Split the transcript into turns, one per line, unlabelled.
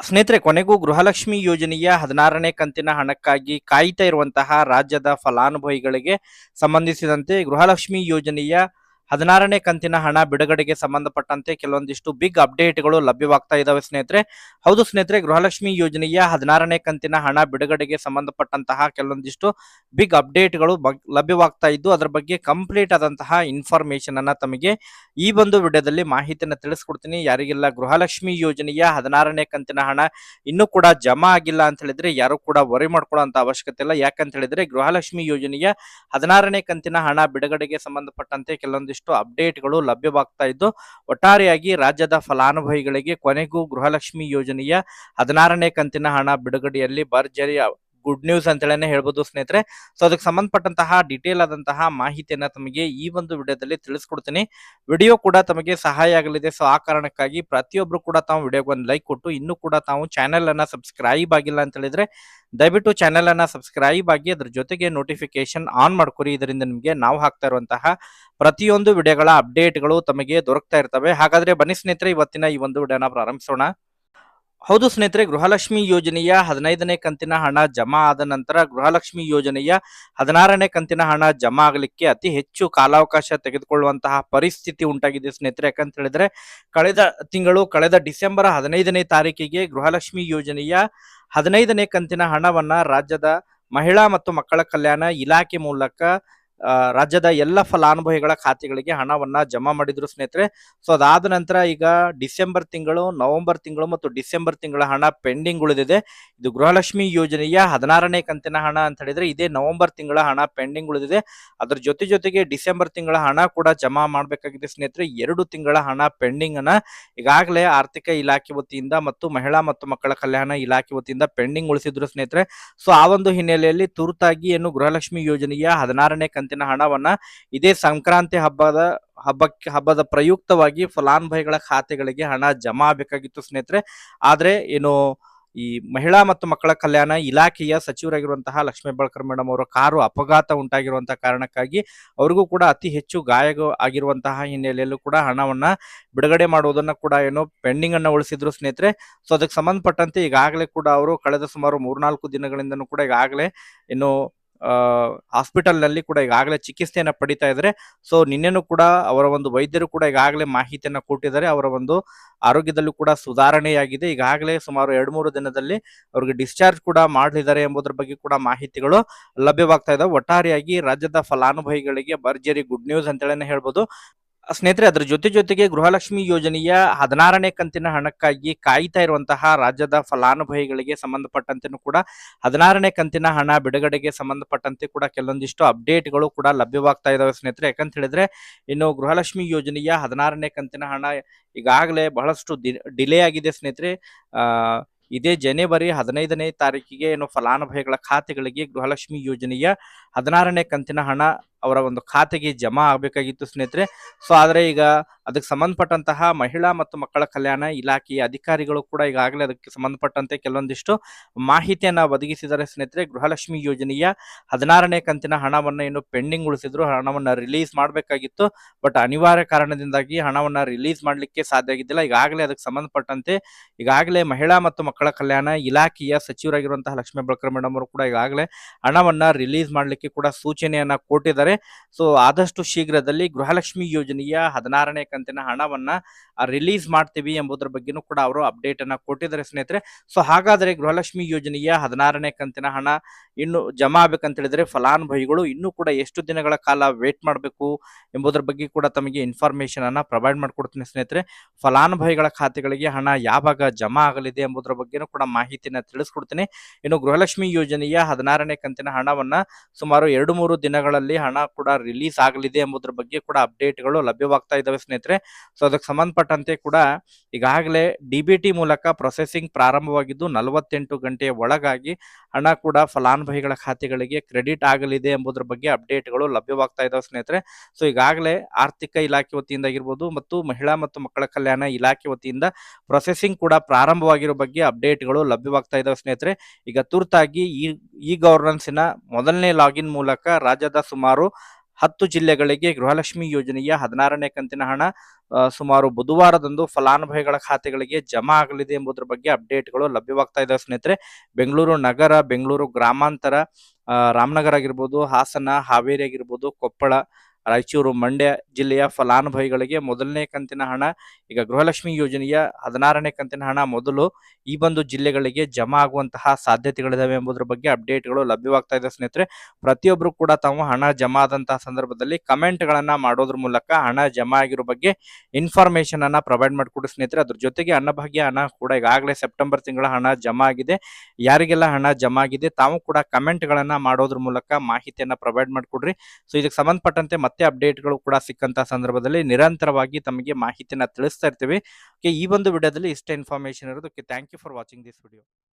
ಸ್ನೇಹಿತರೆ ಕೊನೆಗೂ ಗೃಹಲಕ್ಷ್ಮಿ ಯೋಜನೆಯ ಹದಿನಾರನೇ ಕಂತಿನ ಹಣಕ್ಕಾಗಿ ಕಾಯ್ತಾ ಇರುವಂತಹ ರಾಜ್ಯದ ಫಲಾನುಭವಿಗಳಿಗೆ ಸಂಬಂಧಿಸಿದಂತೆ ಗೃಹಲಕ್ಷ್ಮಿ ಯೋಜನೆಯ ಹದಿನಾರನೇ ಕಂತಿನ ಹಣ ಬಿಡುಗಡೆಗೆ ಸಂಬಂಧಪಟ್ಟಂತೆ ಕೆಲವೊಂದಿಷ್ಟು ಬಿಗ್ ಅಪ್ಡೇಟ್ಗಳು ಲಭ್ಯವಾಗ್ತಾ ಇದಾವೆ ಸ್ನೇಹಿತರೆ. ಹೌದು ಸ್ನೇಹಿತರೆ, ಗೃಹಲಕ್ಷ್ಮಿ ಯೋಜನೆಯ ಹದಿನಾರನೇ ಕಂತಿನ ಹಣ ಬಿಡುಗಡೆಗೆ ಸಂಬಂಧಪಟ್ಟಂತಹ ಕೆಲವೊಂದಿಷ್ಟು ಬಿಗ್ ಅಪ್ಡೇಟ್ಗಳು ಲಭ್ಯವಾಗ್ತಾ ಇದ್ದು, ಅದರ ಬಗ್ಗೆ ಕಂಪ್ಲೀಟ್ ಆದಂತಹ ಇನ್ಫಾರ್ಮೇಶನ್ ಅನ್ನ ತಮಗೆ ಈ ಒಂದು ವಿಡಿಯೋದಲ್ಲಿ ಮಾಹಿತಿಯನ್ನು ತಿಳಿಸ್ಕೊಡ್ತೀನಿ. ಯಾರಿಗೆಲ್ಲ ಗೃಹಲಕ್ಷ್ಮಿ ಯೋಜನೆಯ ಹದಿನಾರನೇ ಕಂತಿನ ಹಣ ಇನ್ನೂ ಕೂಡ ಜಮಾ ಆಗಿಲ್ಲ ಅಂತ ಹೇಳಿದ್ರೆ ಯಾರು ಕೂಡ ವರಿ ಮಾಡ್ಕೊಳ್ಳೋ ಅವಶ್ಯಕತೆ ಇಲ್ಲ. ಯಾಕಂತ ಹೇಳಿದ್ರೆ ಗೃಹಲಕ್ಷ್ಮಿ ಯೋಜನೆಯ ಹದಿನಾರನೇ ಕಂತಿನ ಹಣ ಬಿಡುಗಡೆಗೆ ಸಂಬಂಧಪಟ್ಟಂತೆ ಕೆಲವೊಂದಿಷ್ಟು ಅಪ್ಡೇಟ್ಗಳು ಲಭ್ಯವಾಗ್ತಾ ಇದ್ದು ಒಟ್ಟಾರೆಯಾಗಿ ರಾಜ್ಯದ ಫಲಾನುಭವಿಗಳಿಗೆ ಕೊನೆಗೂ ಗೃಹಲಕ್ಷ್ಮಿ ಯೋಜನೆಯ ಹದಿನಾರನೇ ಕಂತಿನ ಹಣ ಬಿಡುಗಡೆಯಲ್ಲಿ ಭರ್ಜರಿ ಗುಡ್ ನ್ಯೂಸ್ ಅಂತೇಳಿ ಹೇಳ್ಬೋದು ಸ್ನೇಹಿತರೆ. ಸೊ ಅದಕ್ಕೆ ಸಂಬಂಧಪಟ್ಟಂತಹ ಡೀಟೇಲ್ ಆದಂತಹ ಮಾಹಿತಿಯನ್ನ ತಮಗೆ ಈ ಒಂದು ವಿಡಿಯೋದಲ್ಲಿ ತಿಳಿಸ್ಕೊಡ್ತೀನಿ. ವಿಡಿಯೋ ಕೂಡ ತಮಗೆ ಸಹಾಯ ಆಗಲಿದೆ. ಸೊ ಆ ಕಾರಣಕ್ಕಾಗಿ ಪ್ರತಿಯೊಬ್ರು ಕೂಡ ತಾವು ವಿಡಿಯೋಗೆ ಒಂದು ಲೈಕ್ ಕೊಟ್ಟು ಇನ್ನೂ ಕೂಡ ತಾವು ಚಾನೆಲ್ ಅನ್ನ ಸಬ್ಸ್ಕ್ರೈಬ್ ಆಗಿಲ್ಲ ಅಂತ ಹೇಳಿದ್ರೆ ದಯವಿಟ್ಟು ಚಾನೆಲ್ ಅನ್ನ ಸಬ್ಸ್ಕ್ರೈಬ್ ಆಗಿ ಅದ್ರ ಜೊತೆಗೆ ನೋಟಿಫಿಕೇಶನ್ ಆನ್ ಮಾಡ್ಕೊರಿ. ಇದರಿಂದ ನಿಮಗೆ ನಾವು ಹಾಕ್ತಾ ಇರುವಂತಹ ಪ್ರತಿಯೊಂದು ವಿಡಿಯೋಗಳ ಅಪ್ಡೇಟ್ಗಳು ತಮಗೆ ದೊರಕ್ತಾ ಇರ್ತವೆ. ಹಾಗಾದ್ರೆ ಬನ್ನಿ ಸ್ನೇಹಿತರೆ, ಇವತ್ತಿನ ಈ ಒಂದು ವಿಡಿಯೋನ ಪ್ರಾರಂಭಿಸೋಣ. ಹೌದು ಸ್ನೇಹಿತರೆ, ಗೃಹಲಕ್ಷ್ಮಿ ಯೋಜನೆಯ ಹದಿನೈದನೇ ಕಂತಿನ ಹಣ ಜಮಾ ಆದ ನಂತರ ಗೃಹಲಕ್ಷ್ಮಿ ಯೋಜನೆಯ ಹದಿನಾರನೇ ಕಂತಿನ ಹಣ ಜಮಾ ಆಗಲಿಕ್ಕೆ ಅತಿ ಹೆಚ್ಚು ಕಾಲಾವಕಾಶ ತೆಗೆದುಕೊಳ್ಳುವಂತಹ ಪರಿಸ್ಥಿತಿ ಉಂಟಾಗಿದೆ ಸ್ನೇಹಿತರೆ. ಯಾಕಂತ ಹೇಳಿದ್ರೆ, ಕಳೆದ ತಿಂಗಳು, ಕಳೆದ ಡಿಸೆಂಬರ್ ಹದಿನೈದನೇ ತಾರೀಕಿಗೆ ಗೃಹಲಕ್ಷ್ಮಿ ಯೋಜನೆಯ ಹದಿನೈದನೇ ಕಂತಿನ ಹಣವನ್ನ ರಾಜ್ಯದ ಮಹಿಳಾ ಮತ್ತು ಮಕ್ಕಳ ಕಲ್ಯಾಣ ಇಲಾಖೆ ಮೂಲಕ ರಾಜ್ಯದ ಎಲ್ಲ ಫಲಾನುಭವಿಗಳ ಖಾತೆಗಳಿಗೆ ಹಣವನ್ನ ಜಮಾ ಮಾಡಿದ್ರು ಸ್ನೇಹಿತರೆ. ಸೊ ಅದಾದ ನಂತರ ಈಗ ಡಿಸೆಂಬರ್ ತಿಂಗಳು, ನವೆಂಬರ್ ತಿಂಗಳು ಮತ್ತು ಡಿಸೆಂಬರ್ ತಿಂಗಳ ಹಣ ಪೆಂಡಿಂಗ್ ಉಳಿದಿದೆ. ಇದು ಗೃಹಲಕ್ಷ್ಮಿ ಯೋಜನೆಯ ಹದಿನಾರನೇ ಕಂತಿನ ಹಣ ಅಂತ ಹೇಳಿದ್ರೆ ಇದೇ ನವೆಂಬರ್ ತಿಂಗಳ ಹಣ ಪೆಂಡಿಂಗ್ ಉಳಿದಿದೆ. ಅದ್ರ ಜೊತೆ ಜೊತೆಗೆ ಡಿಸೆಂಬರ್ ತಿಂಗಳ ಹಣ ಕೂಡ ಜಮಾ ಮಾಡಬೇಕಾಗಿದೆ ಸ್ನೇಹಿತರೆ. ಎರಡು ತಿಂಗಳ ಹಣ ಪೆಂಡಿಂಗ್ ಅನ್ನ ಈಗಾಗಲೇ ಆರ್ಥಿಕ ಇಲಾಖೆ ವತಿಯಿಂದ ಮತ್ತು ಮಹಿಳಾ ಮತ್ತು ಮಕ್ಕಳ ಕಲ್ಯಾಣ ಇಲಾಖೆ ವತಿಯಿಂದ ಪೆಂಡಿಂಗ್ ಉಳಿಸಿದ್ರು ಸ್ನೇಹಿತರೆ. ಸೊ ಆ ಒಂದು ಹಿನ್ನೆಲೆಯಲ್ಲಿ ತುರ್ತಾಗಿ ಏನು ಗೃಹಲಕ್ಷ್ಮಿ ಯೋಜನೆಯ ಹದಿನಾರನೇ ಕಂತಿನ ಹಣವನ್ನ ಇದೇ ಸಂಕ್ರಾಂತಿ ಹಬ್ಬದ ಹಬ್ಬಕ್ಕೆ, ಹಬ್ಬದ ಪ್ರಯುಕ್ತವಾಗಿ ಫಲಾನುಭವಿಗಳ ಖಾತೆಗಳಿಗೆ ಹಣ ಜಮಾ ಆಗಬೇಕಾಗಿತ್ತು ಸ್ನೇಹಿತರೆ. ಆದ್ರೆ ಏನು ಈ ಮಹಿಳಾ ಮತ್ತು ಮಕ್ಕಳ ಕಲ್ಯಾಣ ಇಲಾಖೆಯ ಸಚಿವರಾಗಿರುವಂತಹ ಲಕ್ಷ್ಮೀ ಬಳಕರ್ ಮೇಡಮ್ ಅವರ ಕಾರು ಅಪಘಾತ ಉಂಟಾಗಿರುವಂತಹ ಕಾರಣಕ್ಕಾಗಿ ಅವರಿಗೂ ಕೂಡ ಅತಿ ಹೆಚ್ಚು ಗಾಯ ಆಗಿರುವಂತಹ ಹಿನ್ನೆಲೆಯಲ್ಲೂ ಕೂಡ ಹಣವನ್ನ ಬಿಡುಗಡೆ ಮಾಡುವುದನ್ನ ಕೂಡ ಏನು ಪೆಂಡಿಂಗ್ ಅನ್ನ ಉಳಿಸಿದ್ರು ಸ್ನೇಹಿತರೆ. ಸೊ, ಅದಕ್ಕೆ ಸಂಬಂಧಪಟ್ಟಂತೆ ಈಗಾಗಲೇ ಕೂಡ ಅವರು ಕಳೆದ ಸುಮಾರು ಮೂರ್ನಾಲ್ಕು ದಿನಗಳಿಂದನೂ ಕೂಡ ಈಗಾಗಲೇ ಏನು ಹಾಸ್ಪಿಟಲ್ನಲ್ಲಿ ಕೂಡ ಈಗಾಗಲೇ ಚಿಕಿತ್ಸೆಯನ್ನ ಪಡಿತಾ ಇದ್ದಾರೆ. ಸೊ, ನಿನ್ನೆನೂ ಕೂಡ ಅವರ ಒಂದು ವೈದ್ಯರು ಕೂಡ ಈಗಾಗಲೇ ಮಾಹಿತಿಯನ್ನ ಕೊಟ್ಟಿದ್ದಾರೆ. ಅವರ ಒಂದು ಆರೋಗ್ಯದಲ್ಲೂ ಕೂಡ ಸುಧಾರಣೆಯಾಗಿದೆ. ಈಗಾಗಲೇ ಸುಮಾರು ಎರಡು ಮೂರು ದಿನದಲ್ಲಿ ಅವ್ರಿಗೆ ಡಿಸ್ಚಾರ್ಜ್ ಕೂಡ ಮಾಡಲಿದ್ದಾರೆ ಎಂಬುದರ ಬಗ್ಗೆ ಕೂಡ ಮಾಹಿತಿಗಳು ಲಭ್ಯವಾಗ್ತಾ ಇದಾವೆ. ಒಟ್ಟಾರೆಯಾಗಿ ರಾಜ್ಯದ ಫಲಾನುಭವಿಗಳಿಗೆ ಭರ್ಜರಿ ಗುಡ್ ನ್ಯೂಸ್ ಅಂತೇಳಿ ಹೇಳ್ಬೋದು. ಸ್ನೇಹಿತರೆ, ಅದರ ಜೊತೆ ಜೊತೆಗೆ ಗೃಹಲಕ್ಷ್ಮಿ ಯೋಜನೆಯ ಹದಿನಾರನೇ ಕಂತಿನ ಹಣಕ್ಕಾಗಿ ಕಾಯ್ತಾ ಇರುವಂತಹ ರಾಜ್ಯದ ಫಲಾನುಭವಿಗಳಿಗೆ ಸಂಬಂಧಪಟ್ಟಂತೆನೂ ಕೂಡ, ಹದಿನಾರನೇ ಕಂತಿನ ಹಣ ಬಿಡುಗಡೆಗೆ ಸಂಬಂಧಪಟ್ಟಂತೆ ಕೂಡ ಕೆಲವೊಂದಿಷ್ಟು ಅಪ್ಡೇಟ್ಗಳು ಕೂಡ ಲಭ್ಯವಾಗ್ತಾ ಇದಾವೆ ಸ್ನೇಹಿತರೆ. ಯಾಕಂತ ಹೇಳಿದ್ರೆ, ಇನ್ನು ಗೃಹಲಕ್ಷ್ಮಿ ಯೋಜನೆಯ ಹದಿನಾರನೇ ಕಂತಿನ ಹಣ ಈಗಾಗಲೇ ಬಹಳಷ್ಟು ಡಿಲೇ ಆಗಿದೆ ಸ್ನೇಹಿತರೆ. ಇದೇ ಜನವರಿ ಹದಿನೈದನೇ ತಾರೀಕಿಗೆ ಏನು ಫಲಾನುಭವಿಗಳ ಖಾತೆಗಳಿಗೆ ಗೃಹಲಕ್ಷ್ಮಿ ಯೋಜನೆಯ ಹದಿನಾರನೇ ಕಂತಿನ ಹಣ ಅವರ ಒಂದು ಖಾತೆಗೆ ಜಮಾ ಆಗಬೇಕಾಗಿತ್ತು ಸ್ನೇಹಿತರೆ. ಸೊ ಆದರೆ ಈಗ ಅದಕ್ಕೆ ಸಂಬಂಧಪಟ್ಟಂತಹ ಮಹಿಳಾ ಮತ್ತು ಮಕ್ಕಳ ಕಲ್ಯಾಣ ಇಲಾಖೆಯ ಅಧಿಕಾರಿಗಳು ಕೂಡ ಈಗಾಗಲೇ ಅದಕ್ಕೆ ಸಂಬಂಧಪಟ್ಟಂತೆ ಕೆಲವೊಂದಿಷ್ಟು ಮಾಹಿತಿಯನ್ನು ಒದಗಿಸಿದ್ದಾರೆ ಸ್ನೇಹಿತರೆ. ಗೃಹಲಕ್ಷ್ಮಿ ಯೋಜನೆಯ ಹದಿನಾರನೇ ಕಂತಿನ ಹಣವನ್ನು ಏನು ಪೆಂಡಿಂಗ್ ಉಳಿಸಿದ್ರು. ಹಣವನ್ನು ರಿಲೀಸ್ ಮಾಡಬೇಕಾಗಿತ್ತು. ಬಟ್ ಅನಿವಾರ್ಯ ಕಾರಣದಿಂದಾಗಿ ಹಣವನ್ನು ರಿಲೀಸ್ ಮಾಡಲಿಕ್ಕೆ ಸಾಧ್ಯ ಆಗಿದ್ದಿಲ್ಲ. ಈಗಾಗಲೇ ಅದಕ್ಕೆ ಸಂಬಂಧಪಟ್ಟಂತೆ ಈಗಾಗಲೇ ಮಹಿಳಾ ಮತ್ತು ಮಕ್ಕಳ ಕಲ್ಯಾಣ ಇಲಾಖೆಯ ಸಚಿವರಾಗಿರುವಂತಹ ಲಕ್ಷ್ಮೀ ಬಳಕರ್ ಮೇಡಮ್ ಅವರು ಕೂಡ ಈಗಾಗಲೇ ಹಣವನ್ನು ರಿಲೀಸ್ ಮಾಡಲಿಕ್ಕೆ ಕೂಡ ಸೂಚನೆಯನ್ನು ಕೊಟ್ಟಿದ್ದಾರೆ. ಸೊ ಆದಷ್ಟು ಶೀಘ್ರದಲ್ಲಿ ಗೃಹಲಕ್ಷ್ಮಿ ಯೋಜನೆಯ ಹದಿನಾರನೇ ಕಂತಿನ ಹಣವನ್ನ ರಿಲೀಸ್ ಮಾಡ್ತೀವಿ ಎಂಬುದರ ಬಗ್ಗೆನೂ ಕೂಡ ಅವರು ಅಪ್ಡೇಟ್ ಅನ್ನ ಕೊಟ್ಟಿದ್ದಾರೆ ಸ್ನೇಹಿತರೆ. ಸೊ ಹಾಗಾದ್ರೆ ಗೃಹಲಕ್ಷ್ಮಿ ಯೋಜನೆಯ ಹದಿನಾರನೇ ಕಂತಿನ ಹಣ ಇನ್ನು ಜಮಾ ಆಗ್ಬೇಕಂತ ಹೇಳಿದ್ರೆ ಫಲಾನುಭವಿಗಳು ಇನ್ನೂ ಕೂಡ ಎಷ್ಟು ದಿನಗಳ ಕಾಲ ವೇಟ್ ಮಾಡಬೇಕು ಎಂಬುದರ ಬಗ್ಗೆ ಕೂಡ ತಮಗೆ ಇನ್ಫಾರ್ಮೇಶನ್ ಅನ್ನ ಪ್ರೊವೈಡ್ ಮಾಡ್ಕೊಡ್ತೀನಿ ಸ್ನೇಹಿತರೆ. ಫಲಾನುಭವಿಗಳ ಖಾತೆಗಳಿಗೆ ಹಣ ಯಾವಾಗ ಜಮಾ ಆಗಲಿದೆ ಎಂಬುದರ ಬಗ್ಗೆನೂ ಕೂಡ ಮಾಹಿತಿನ ತಿಳಿಸ್ಕೊಡ್ತೀನಿ. ಇನ್ನು ಗೃಹಲಕ್ಷ್ಮಿ ಯೋಜನೆಯ ಹದಿನಾರನೇ ಕಂತಿನ ಹಣವನ್ನ ಸುಮಾರು ಎರಡು ಮೂರು ದಿನಗಳಲ್ಲಿ ಹಣ ಕೂಡ ರಿಲೀಸ್ ಆಗಲಿದೆ ಎಂಬುದರ ಬಗ್ಗೆ ಕೂಡ ಅಪ್ಡೇಟ್ಗಳು ಲಭ್ಯವಾಗ್ತಾ ಇದ್ದಾವೆ ಸ್ನೇಹಿತರೆ. ಸೊ ಅದಕ್ಕೆ ಸಂಬಂಧಪಟ್ಟಂತೆ ಕೂಡ ಈಗಾಗಲೇ ಡಿ ಬಿ ಟಿ ಮೂಲಕ ಪ್ರೊಸೆಸಿಂಗ್ ಪ್ರಾರಂಭವಾಗಿದ್ದು ನಲವತ್ತೆಂಟು ಗಂಟೆಯ ಒಳಗಾಗಿ ಹಣ ಕೂಡ ಫಲಾನುಭವಿಗಳ ಖಾತೆಗಳಿಗೆ ಕ್ರೆಡಿಟ್ ಆಗಲಿದೆ ಎಂಬುದರ ಬಗ್ಗೆ ಅಪ್ಡೇಟ್ಗಳು ಲಭ್ಯವಾಗ್ತಾ ಇದ್ದಾವೆ ಸ್ನೇಹಿತರೆ. ಸೊ ಈಗಾಗಲೇ ಆರ್ಥಿಕ ಇಲಾಖೆ ವತಿಯಿಂದ ಆಗಿರ್ಬೋದು ಮತ್ತು ಮಹಿಳಾ ಮತ್ತು ಮಕ್ಕಳ ಕಲ್ಯಾಣ ಇಲಾಖೆ ವತಿಯಿಂದ ಪ್ರೊಸೆಸಿಂಗ್ ಕೂಡ ಪ್ರಾರಂಭವಾಗಿರೋ ಬಗ್ಗೆ ಅಪ್ಡೇಟ್ಗಳು ಲಭ್ಯವಾಗ್ತಾ ಇದ್ದಾವೆ ಸ್ನೇಹಿತರೆ. ಈಗ ತುರ್ತಾಗಿ ಈ ಈ ಗವರ್ನೆನ್ಸಿನ ಮೊದಲನೇ ಲಾಗಿನ್ ಮೂಲಕ ರಾಜ್ಯದ ಸುಮಾರು ಹತ್ತು ಜಿಲ್ಲೆಗಳಿಗೆ ಗೃಹಲಕ್ಷ್ಮಿ ಯೋಜನೆಯ ಹದಿನಾರನೇ ಕಂತಿನ ಹಣ ಸುಮಾರು ಬುಧವಾರದಂದು ಫಲಾನುಭವಿಗಳ ಖಾತೆಗಳಿಗೆ ಜಮಾ ಆಗಲಿದೆ ಎಂಬುದರ ಬಗ್ಗೆ ಅಪ್ಡೇಟ್ಗಳು ಲಭ್ಯವಾಗ್ತಾ ಇದ್ದಾವೆ ಸ್ನೇಹಿತರೆ. ಬೆಂಗಳೂರು ನಗರ, ಬೆಂಗಳೂರು ಗ್ರಾಮಾಂತರ ರಾಮನಗರ ಆಗಿರ್ಬೋದು, ಹಾಸನ, ಹಾವೇರಿ ಆಗಿರ್ಬೋದು, ಕೊಪ್ಪಳ ರಾಯಚೂರು ಮಂಡ್ಯ ಜಿಲ್ಲೆಯ ಫಲಾನುಭವಿಗಳಿಗೆ ಮೊದಲನೇ ಕಂತಿನ ಹಣ, ಈಗ ಗೃಹಲಕ್ಷ್ಮಿ ಯೋಜನೆಯ ಹದಿನಾರನೇ ಕಂತಿನ ಹಣ ಮೊದಲು ಈ ಒಂದು ಜಿಲ್ಲೆಗಳಿಗೆ ಜಮಾ ಆಗುವಂತಹ ಸಾಧ್ಯತೆಗಳಿದಾವೆ ಎಂಬುದರ ಬಗ್ಗೆ ಅಪ್ಡೇಟ್ಗಳು ಲಭ್ಯವಾಗ್ತಾ ಇದೆ ಸ್ನೇಹಿತರೆ. ಪ್ರತಿಯೊಬ್ಬರು ಕೂಡ ತಾವು ಹಣ ಜಮಾ ಆದಂತಹ ಸಂದರ್ಭದಲ್ಲಿ ಕಮೆಂಟ್ ಗಳನ್ನ ಮಾಡೋದ್ರ ಮೂಲಕ ಹಣ ಜಮಾ ಆಗಿರೋ ಬಗ್ಗೆ ಇನ್ಫಾರ್ಮೇಶನ್ ಅನ್ನ ಪ್ರೊವೈಡ್ ಮಾಡಿಕೊಡಿ ಸ್ನೇಹಿತರೆ. ಅದ್ರ ಜೊತೆಗೆ ಅನ್ನಭಾಗ್ಯ ಹಣ ಕೂಡ ಈಗಾಗಲೇ ಸೆಪ್ಟೆಂಬರ್ ತಿಂಗಳ ಹಣ ಜಮಾ ಆಗಿದೆ. ಯಾರಿಗೆಲ್ಲ ಹಣ ಜಮಾ ಆಗಿದೆ ತಾವು ಕೂಡ ಕಮೆಂಟ್ ಗಳನ್ನ ಮಾಡೋದ್ರ ಮೂಲಕ ಮಾಹಿತಿಯನ್ನ ಪ್ರೊವೈಡ್ ಮಾಡಿಕೊಡ್ರಿ. ಸೊ, ಇದಕ್ಕೆ ಸಂಬಂಧಪಟ್ಟಂತೆ ಮತ್ತೆ ಅಪ್ಡೇಟ್ಗಳು ಕೂಡ ಸಿಕ್ಕಂತ ಸಂದರ್ಭದಲ್ಲಿ ನಿರಂತರವಾಗಿ ತಮಗೆ ಮಾಹಿತಿಯನ್ನ ತಿಳಿಸ್ತಾ ಇರ್ತೀವಿ. ಈ ಒಂದು ವಿಡಿಯೋದಲ್ಲಿ ಇಷ್ಟೇ ಇನ್ಫಾರ್ಮೇಶನ್ ಇರೋದು. Thank you for watching this video